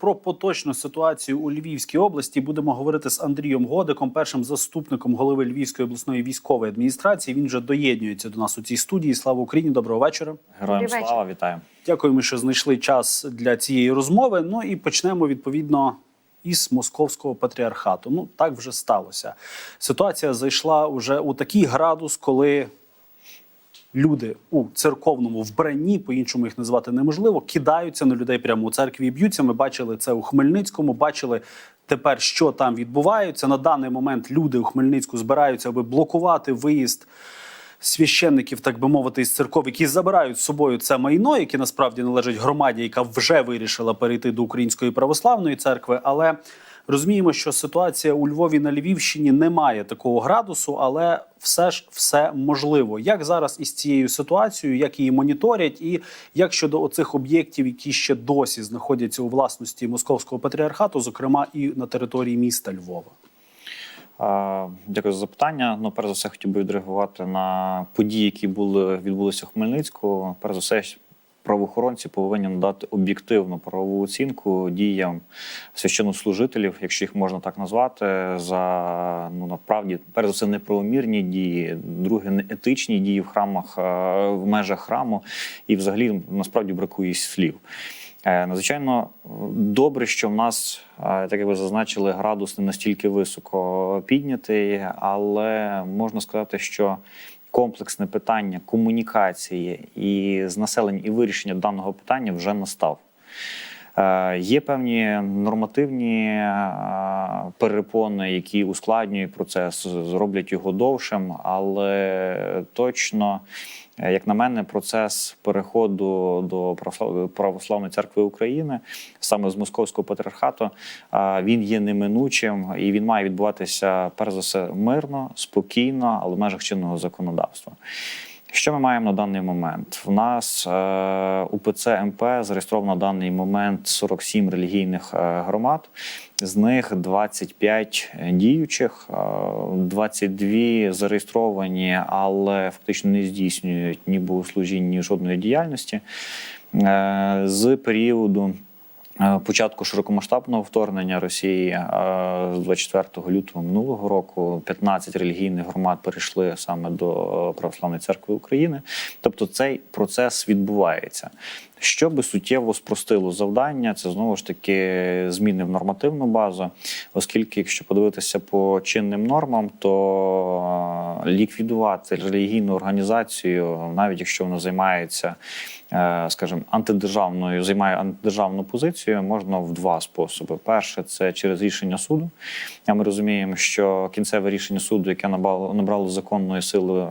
про поточну ситуацію у Львівській області будемо говорити з Андрієм Годиком, першим заступником голови Львівської обласної військової адміністрації. Він вже доєднується до нас у цій студії. Слава Україні! Доброго вечора. Героям Добрий слава, вітаю. Дякуємо, що знайшли час для цієї розмови. Ну і почнемо відповідно із московського патріархату. Ну так вже сталося. Ситуація зайшла уже у такий градус, коли люди у церковному вбранні, по-іншому їх назвати неможливо, кидаються на людей прямо у церкві і б'ються. Ми бачили це у Хмельницькому. Бачили тепер, що там відбувається. На даний момент люди у Хмельницьку збираються, аби блокувати виїзд священників, так би мовити, із церков, які забирають з собою це майно, яке насправді належить громаді, яка вже вирішила перейти до української православної церкви. Але розуміємо, що ситуація у Львові на Львівщині не має такого градусу, але все ж все можливо. Як зараз із цією ситуацією, як її моніторять, і як щодо оцих об'єктів, які ще досі знаходяться у власності московського патріархату, зокрема і на території міста Львова. Дякую за запитання. Ну, перш за все, хотів би відреагувати на події, які були відбулися у Хмельницьку. Перш за все, правоохоронці повинні надати об'єктивну правову оцінку діям священнослужителів, якщо їх можна так назвати, за ну насправді, перш за все, неправомірні дії, друге, неетичні дії в храмах е, в межах храму, і взагалі насправді бракує слів. Е, Надзвичайно добре, що в нас, е, так як ви зазначили, градус не настільки високо піднятий, але можна сказати, що комплексне питання комунікації і з населенням і вирішення даного питання вже настав. Е, Є певні нормативні е, перепони, які ускладнюють процес, зроблять його довшим, але точно, е, як на мене, процес переходу до православ- православної церкви України саме з московського патріархату він є неминучим і він має відбуватися перш за все мирно, спокійно, але в межах чинного законодавства. Що ми маємо на даний момент? В нас е, УПЦ МП зареєстровано на даний момент 47 релігійних е, громад. З них 25 діючих, е, 22 зареєстровані, але фактично не здійснюють ні богослужінь, ні жодної діяльності. Е, з періоду е, початку широкомасштабного вторгнення Росії е, з 24 лютого минулого року 15 релігійних громад перейшли саме до е, Православної церкви України. Тобто цей процес відбувається. Що би суттєво спростило завдання, це знову ж таки зміни в нормативну базу, оскільки, якщо подивитися по чинним нормам, то е, ліквідувати релігійну організацію, навіть якщо вона займається, е, скажімо, антидержавною, займає антидержавну позицію, можна в два способи: перше це через рішення суду. А ми розуміємо, що кінцеве рішення суду, яке набрало набрало законної сили,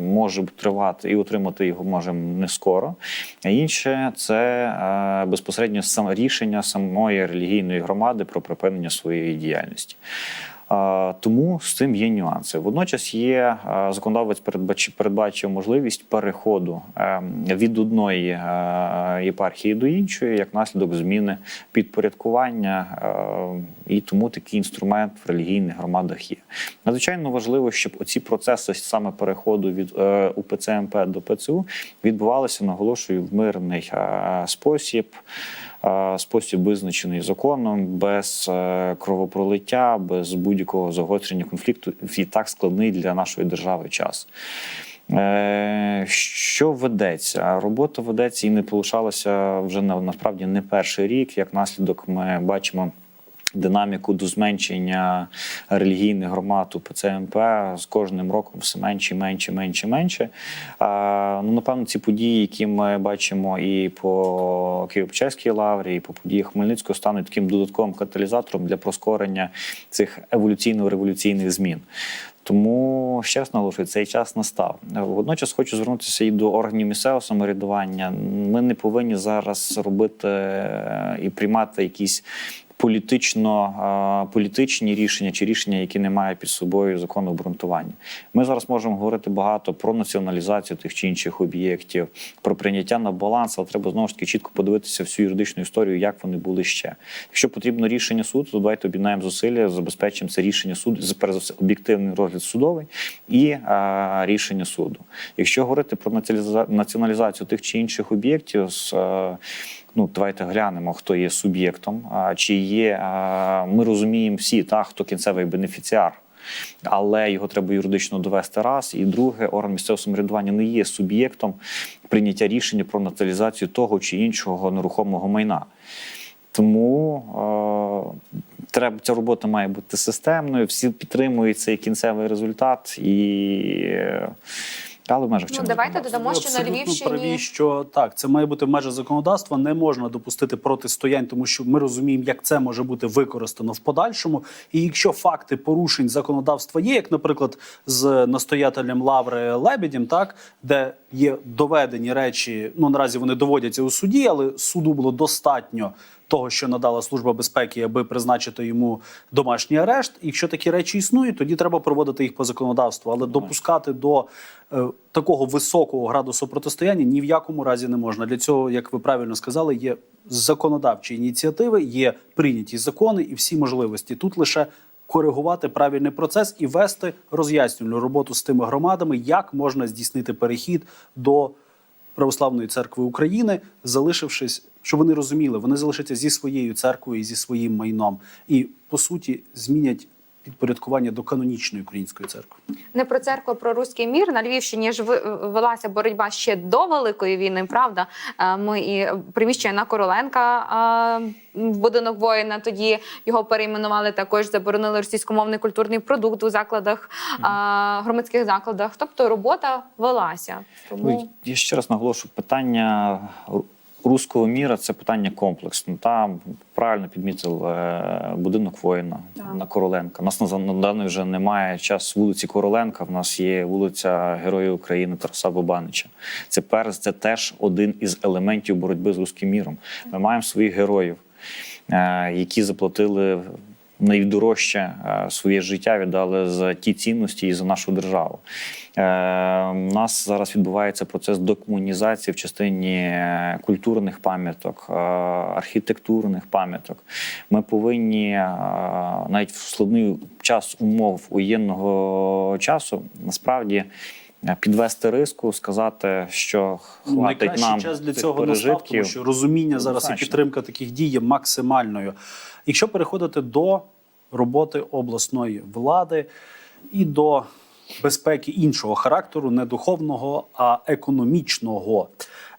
може тривати і отримати його можемо не скоро. А інше це е, безпосередньо рішення самої релігійної громади про припинення своєї діяльності. Тому з цим є нюанси. Водночас є е, законодавець передбач- передбачив можливість переходу е, від одної е, єпархії до іншої, як наслідок зміни підпорядкування, е, і тому такий інструмент в релігійних громадах є. Надзвичайно важливо, щоб оці процеси саме переходу від е, УПЦ МП до ПЦУ відбувалися, наголошую, в мирний спосіб. Спосіб визначений законом, без е, кровопролиття, без будь-якого загострення конфлікту і так складний для нашої держави час. Е, Що ведеться? Робота ведеться і не полишалася вже насправді не перший рік. Як наслідок, ми бачимо. Динаміку до зменшення релігійних громад у ПЦМП з кожним роком все менше, менше, менше, менше. А, ну, напевно, ці події, які ми бачимо і по Києво-Печерській лаврі, і по подіях Хмельницького, стануть таким додатковим каталізатором для прискорення цих еволюційно-революційних змін. Тому ще раз наголошую, цей час настав. Водночас хочу звернутися і до органів місцевого самоврядування. Ми не повинні зараз робити е, і приймати якісь політично, е, політичні рішення чи рішення, які не мають під собою закону обґрунтування. Ми зараз можемо говорити багато про націоналізацію тих чи інших об'єктів, про прийняття на баланс, але треба знову ж таки чітко подивитися всю юридичну історію, як вони були ще. Якщо потрібно рішення суду, то давайте об'єднаємо зусилля, забезпечимо це рішення суду, за все, об'єктивний розгляд судовий і е, рішення суду. Якщо говорити про націоналіза- націоналізацію тих чи інших об'єктів з е, Ну, давайте глянемо, хто є суб'єктом, чи є. Ми розуміємо всі, та, хто кінцевий бенефіціар. Але його треба юридично довести раз. І друге, орган місцевого самоврядування не є суб'єктом прийняття рішення про націоналізацію того чи іншого нерухомого майна. Тому е, треба ця робота має бути системною. Всі підтримують цей кінцевий результат і. е, Але в межах Ну, чинного давайте законодавства. додамо, що на абсолютно Львівщині праві, що так, це має бути в межах законодавства. Не можна допустити протистоянь, тому що ми розуміємо, як це може бути використано в подальшому. І якщо факти порушень законодавства є, як, наприклад, з настоятелем Лаври Лебедєм, так де є доведені речі, ну наразі вони доводяться у суді, але суду було достатньо. Того, що надала служба безпеки, аби призначити йому домашній арешт. І якщо такі речі існують, тоді треба проводити їх по законодавству. Але допускати до е, такого високого градусу протистояння ні в якому разі не можна. Для цього, як ви правильно сказали, є законодавчі ініціативи, є прийняті закони і всі можливості. Тут лише коригувати правильний процес і вести роз'яснювальну роботу з тими громадами, як можна здійснити перехід до Православної церкви України, залишившись, щоб вони розуміли, вони залишаться зі своєю церквою зі своїм майном, і по суті змінять підпорядкування до канонічної української церкви. не про церкву, а про руський мір. На Львівщині ж велася боротьба ще до Великої війни, правда? Е, Ми і приміщення на Короленка е, в будинок воїна. Тоді його перейменували. Також заборонили російськомовний культурний продукт у закладах, е, громадських закладах. Тобто робота велася. Тому Ну, я ще раз наголошу, питання руського міра це питання комплексне. Там правильно підмітив е, будинок воїна Так. на Короленка. У нас на, даний вже немає час вулиці Короленка. В нас є вулиця Героїв України Тараса Бобанича. Це перс, це теж один із елементів боротьби з руським міром. Ми маємо своїх героїв, е, які заплатили. Найдорожче е, своє життя віддали за ті цінності і за нашу державу. Е, У нас зараз відбувається процес декомунізації в частині е, культурних пам'яток, архітектурних пам'яток. Ми повинні навіть в складний час умов воєнного часу насправді. Підвести риску, сказати, що хватить Найкращий нам час для цих цього настав, тому що розуміння зараз і підтримка таких дій є максимальною. Якщо переходити до роботи обласної влади і до безпеки іншого характеру, не духовного, а економічного.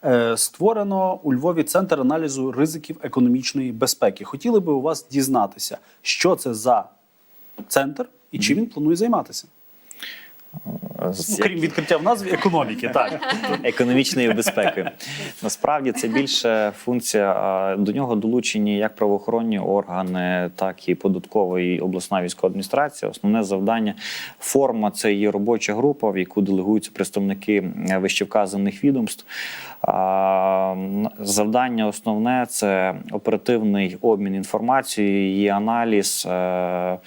Е, Створено у Львові центр аналізу ризиків економічної безпеки. Хотіли би у вас дізнатися, що це за центр і чим він планує займатися. Ну, крім відкриття в назві економіки, так. економічної безпеки. Насправді це більше функція. До нього долучені як правоохоронні органи, так і податкова і обласна військова адміністрація. Основне завдання форма це є робоча група, в яку делегуються представники е, вищевказаних відомств. Завдання основне це оперативний обмін інформацією, її аналіз. е,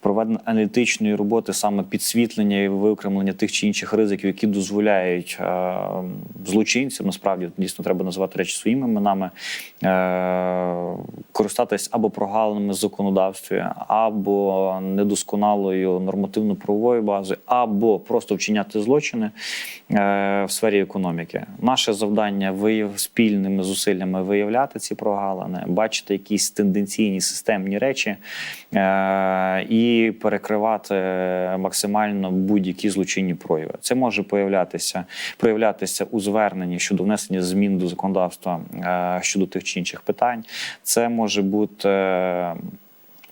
Проведення аналітичної роботи, саме підсвітлення і виокремлення тих чи інших ризиків, які дозволяють е, злочинцям, насправді дійсно треба називати речі своїми іменами, е, користатись або прогалинами в законодавстві, або недосконалою нормативно-правовою базою, або просто вчиняти злочини в сфері економіки. Наше завдання спільними зусиллями виявляти ці прогалини, бачити якісь тенденційні системні речі е, і перекривати максимально будь-які злочинні прояви. Це може появлятися, проявлятися у зверненні щодо внесення змін до законодавства е, щодо тих чи інших питань. Це може бути. е,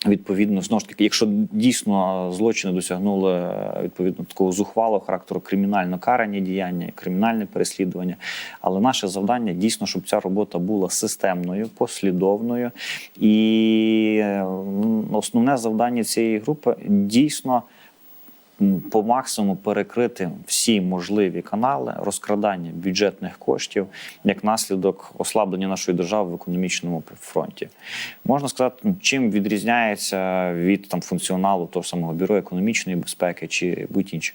Відповідно, знову ж таки, якщо дійсно злочини досягнули відповідно такого зухвалого характеру кримінально карані діяння, кримінальне переслідування. Але наше завдання дійсно, щоб ця робота була системною, послідовною. І основне завдання цієї групи дійсно по максимуму перекрити всі можливі канали розкрадання бюджетних коштів як наслідок ослаблення нашої держави в економічному фронті. Можна сказати, ну, чим відрізняється від там функціоналу того самого бюро економічної безпеки чи будь-інше.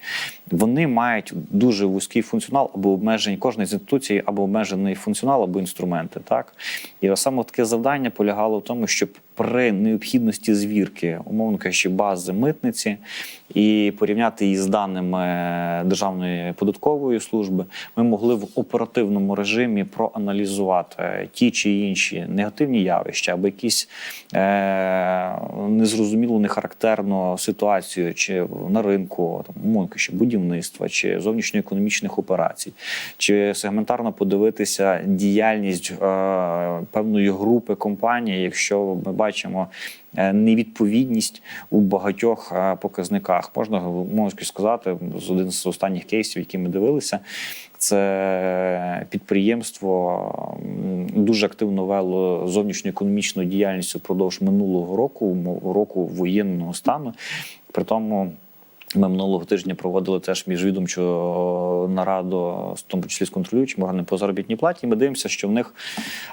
Вони мають дуже вузький функціонал або обмежені кожної з інституцій, або обмежений функціонал, або інструменти. Так і саме таке завдання полягало в тому, щоб при необхідності звірки, умовно кажучи, бази митниці і порівняти її з даними Державної податкової служби, ми могли в оперативному режимі проаналізувати ті чи інші негативні явища або якісь е, незрозумілу, нехарактерну ситуацію, чи на ринку, там, умовно кажучи, будівництва, чи зовнішньоекономічних операцій, чи сегментарно подивитися діяльність е, певної групи компаній, якщо ми бачимо е, невідповідність у багатьох е, показниках. Можна можна сказати, з один з останніх кейсів, які ми дивилися. Це підприємство дуже активно вело зовнішню економічну діяльність упродовж минулого року, року воєнного стану. При тому ми минулого тижня проводили теж міжвідомчу нараду, в тому числі з контролюючим органом по заробітній платі. І ми дивимося, що в них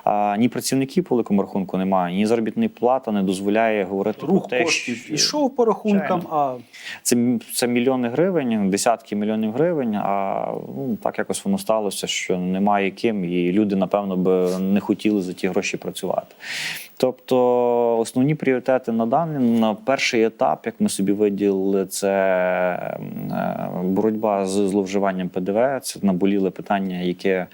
а, ні працівників по великому рахунку немає, ні заробітної плата не дозволяє говорити Рух про те, коштів що- ішов по рахункам, а це, це мільйони гривень, десятки мільйонів гривень. А ну так якось воно сталося, що немає ким, і люди, напевно, би не хотіли за ті гроші працювати. Тобто, основні пріоритети на даний на перший етап, як ми собі виділили, це боротьба з зловживанням ПДВ. Це наболіле питання, яке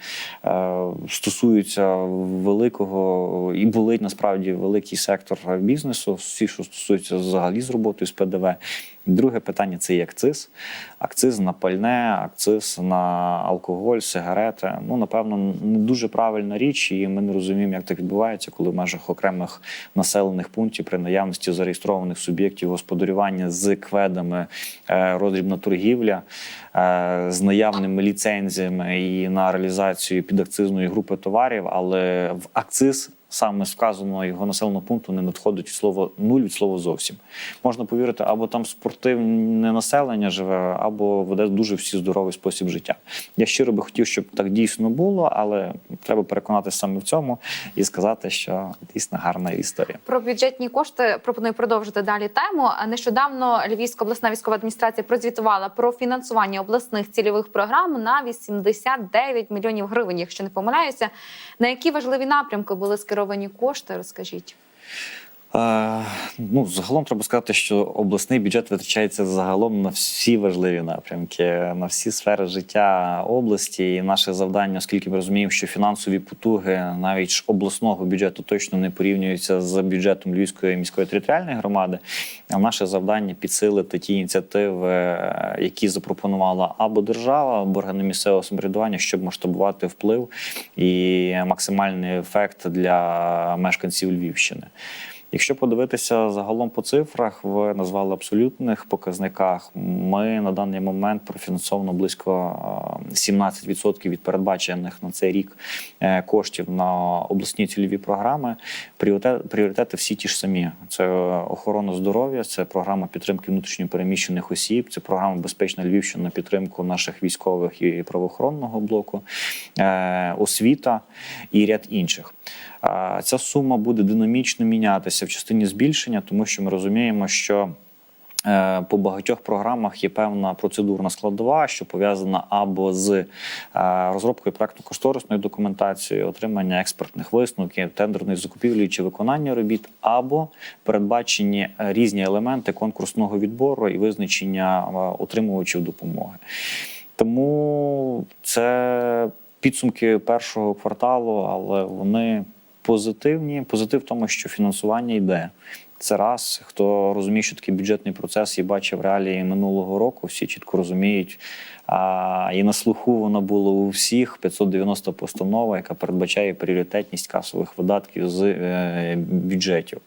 е, стосується великого і болить насправді великий сектор бізнесу, всі, що стосується взагалі з роботою з ПДВ. Друге питання це є акциз. Акциз на пальне, акциз на алкоголь, сигарети. Ну, напевно, не дуже правильна річ, і ми не розуміємо, як так відбувається, коли в межах окремих населених пунктів при наявності зареєстрованих суб'єктів господарювання з кведами, е, роздрібна торгівля, е, з наявними ліцензіями і на реалізацію підакцизної групи товарів, але в акциз саме з вказаного його населеного пункту не надходить слово нуль від слова зовсім. Можна повірити, або там спортивне населення живе, або веде дуже всі здоровий спосіб життя. Я щиро би хотів, щоб так дійсно було, але треба переконатися саме в цьому і сказати, що дійсно гарна історія. Про бюджетні кошти пропоную продовжити далі тему. Нещодавно Львівська обласна військова адміністрація прозвітувала про фінансування обласних цільових програм на 89 мільйонів гривень, якщо не помиляюся. На які важливі напрямки були скеровані кошти? Розкажіть. Ну, загалом треба сказати, що обласний бюджет витрачається загалом на всі важливі напрямки, на всі сфери життя області. І наше завдання, оскільки ми розуміємо, що фінансові потуги навіть обласного бюджету точно не порівнюються з бюджетом Львівської міської територіальної громади. А наше завдання підсилити ті ініціативи, які запропонувала або держава, або органи місцевого самоврядування, щоб масштабувати вплив і максимальний ефект для мешканців Львівщини. Якщо подивитися загалом по цифрах, ви назвали абсолютних показниках. Ми на даний момент профінансовано близько е, 17% від передбачених на цей рік е, коштів на обласні цільові програми. Пріоритет- Пріоритети всі ті ж самі: це охорона здоров'я, це програма підтримки внутрішньопереміщених осіб, це програма Безпечна Львівщина на підтримку наших військових і правоохоронного блоку, е, освіта і ряд інших. Ця сума буде динамічно мінятися в частині збільшення, тому що ми розуміємо, що е, по багатьох програмах є певна процедурна складова, що пов'язана або з е, розробкою проектно-кошторисної документації, отримання експертних висновків, тендерної закупівлі чи виконання робіт, або передбачені різні елементи конкурсного відбору і визначення е, отримувачів допомоги. Тому це підсумки першого кварталу, але вони позитивні. Позитив в тому, що фінансування йде. Це раз, хто розуміє, що такий бюджетний процес і бачив реалії минулого року, всі чітко розуміють. А, і на слуху воно було у всіх 590 постанова, яка передбачає пріоритетність касових видатків з е, бюджетів.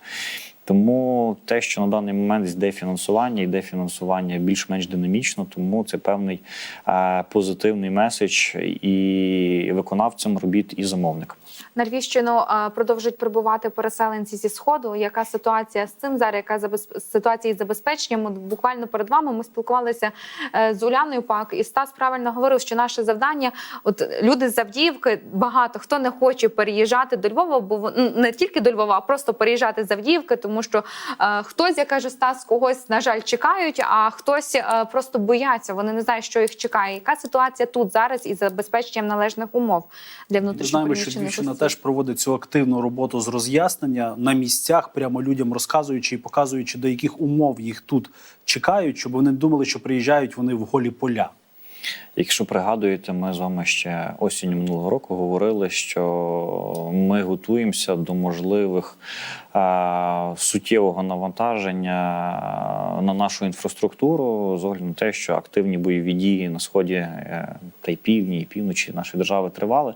Тому те, що на даний момент йде фінансування, йде фінансування більш-менш динамічно, тому це певний е, позитивний меседж і виконавцям робіт, і замовникам. На Львівщину продовжують прибувати переселенці зі сходу. Яка ситуація з цим зараз? Яка ситуація із забезпеченням? Буквально перед вами ми спілкувалися е, з Уляною Пак, і Стас правильно говорив, що наше завдання, от люди з Авдіївки, багато хто не хоче переїжджати до Львова, бо не тільки до Львова, а просто переїжджати з Авдіївки, тому тому що е, хтось, як каже Стас, когось на жаль чекають, а хтось е, просто бояться. Вони не знають, що їх чекає. Яка ситуація тут зараз із забезпеченням належних умов для знаємо, що осіб? теж проводить цю активну роботу з роз'яснення на місцях, прямо людям розказуючи і показуючи, до яких умов їх тут чекають, щоб вони думали, що приїжджають вони в голі поля. Якщо пригадуєте, ми з вами ще осінню минулого року говорили, що ми готуємося до можливих е, суттєвого навантаження на нашу інфраструктуру з огляду на те, що активні бойові дії на сході е, та й півдні, і півночі нашої держави тривали.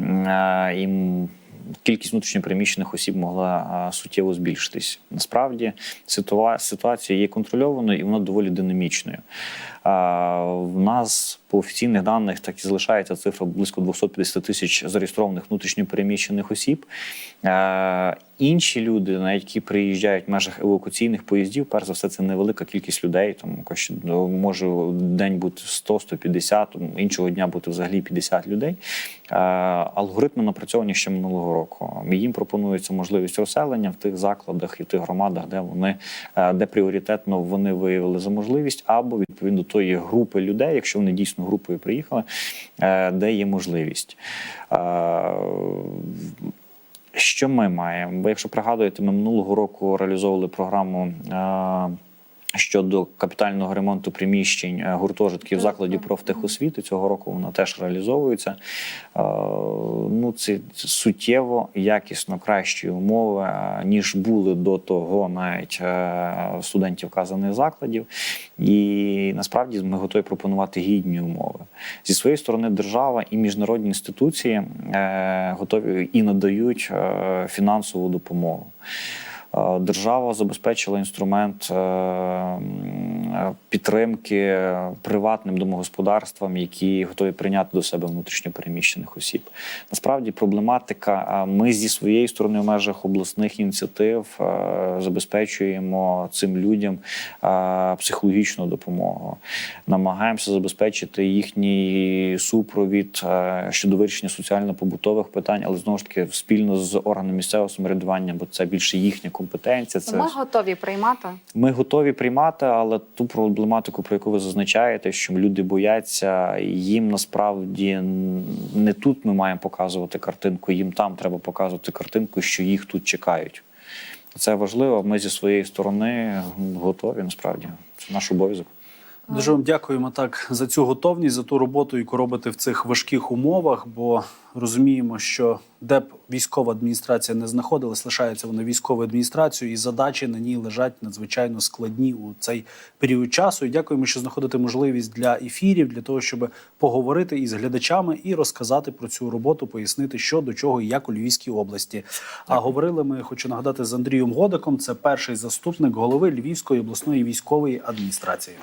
М, е, і Кількість внутрішньопереміщених осіб могла суттєво збільшитись. Насправді ситуація є контрольованою і вона доволі динамічною. В нас по офіційних даних так і залишається цифра близько 250 тисяч зареєстрованих внутрішньопереміщених осіб. Інші люди, навіть які приїжджають в межах евакуаційних поїздів, перш за все, це невелика кількість людей. Тому ну, може день бути 100-150, іншого дня бути взагалі 50 людей. Е, Алгоритми напрацьовані ще минулого року. Їм пропонується можливість розселення в тих закладах і в тих громадах, де вони е, де пріоритетно вони виявили за можливість, або відповідно тої групи людей, якщо вони дійсно групою приїхали, е, де є можливість. Що ми маємо? Бо якщо пригадуєте, ми минулого року реалізовували програму. Щодо капітального ремонту приміщень е, гуртожитків закладів профтехосвіти цього року вона теж реалізовується. Е, Ну, це суттєво якісно кращі умови, е, ніж були до того навіть студентів вказаних закладів. І насправді ми готові пропонувати гідні умови. Зі своєї сторони, держава і міжнародні інституції готові і надають фінансову допомогу. Е, Держава забезпечила інструмент е, підтримки приватним домогосподарствам, які готові прийняти до себе внутрішньопереміщених осіб. Насправді проблематика. Ми зі своєї сторони в межах обласних ініціатив е, забезпечуємо цим людям психологічну допомогу. Намагаємося забезпечити їхній супровід щодо вирішення соціально-побутових питань, але знову ж таки спільно з органами місцевого самоврядування, бо це більше їхня компетенція. Це Ми готові приймати. ми готові приймати, але ту проблематику, про яку ви зазначаєте, що люди бояться, їм насправді не тут ми маємо показувати картинку, їм там треба показувати картинку, що їх тут чекають. Це важливо. Ми зі своєї сторони готові. Насправді це наш обов'язок. Дуже вам дякуємо так за цю готовність, за ту роботу, яку робите в цих важких умовах. Бо розуміємо, що де б військова адміністрація не знаходилась, лишається вона військовою адміністрацією, і задачі на ній лежать надзвичайно складні у цей період часу. І дякуємо, що знаходите можливість для ефірів, для того, щоб поговорити із глядачами і розказати про цю роботу, пояснити, що до чого і як у Львівській області. А говорили ми, хочу нагадати, з Андрієм Годиком. Це перший заступник голови Львівської обласної військової адміністрації.